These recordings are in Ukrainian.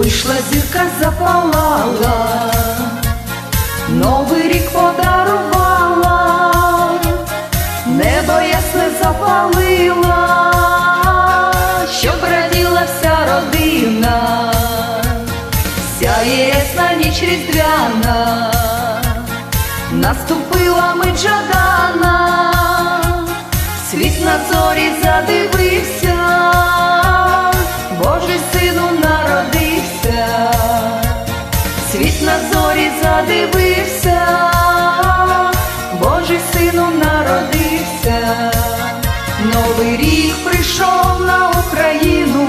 Вийшла зірка, запалала, Новий рік подарувала, небо ясне запалила, щоб раділа вся родина, сяє ясна ніч різдвяна, наступила мить жадана, світ на зорі задивився, зорі задивився, Божий сину народився, Новий рік прийшов на Україну,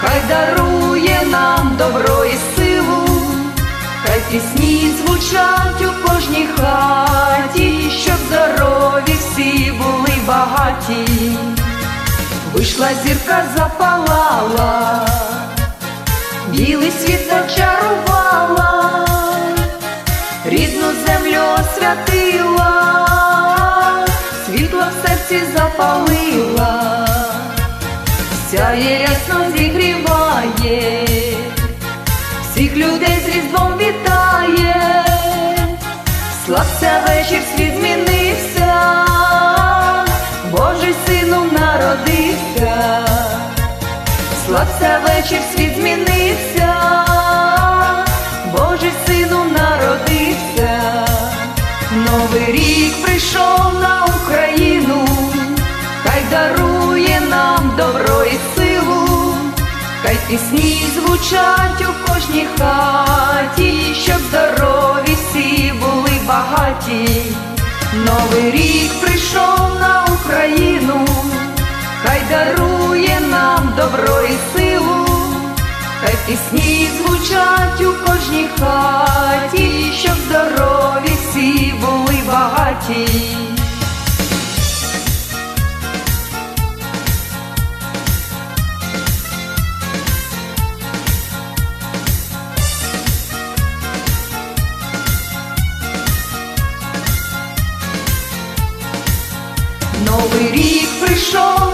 хай дарує нам добро і силу, хай пісні звучать у кожній хаті, щоб здорові всі були багаті. Вийшла зірка, запалала, білий світ зачарувала, вечір, світ змінився, Божий сину народився, Новий рік прийшов на Україну, хай дарує нам добро і силу, хай пісні звучать у кожній хаті, щоб здорові всі були багаті. Новий рік прийшов на Україну, хай дарує нам добро пісні звучать у кожній хаті, щоб здорові всі були багаті. Новий рік прийшов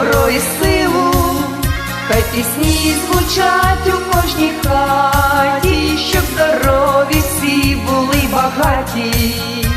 добро і силу, хай пісні звучать у кожній хаті, щоб здорові всі були багаті.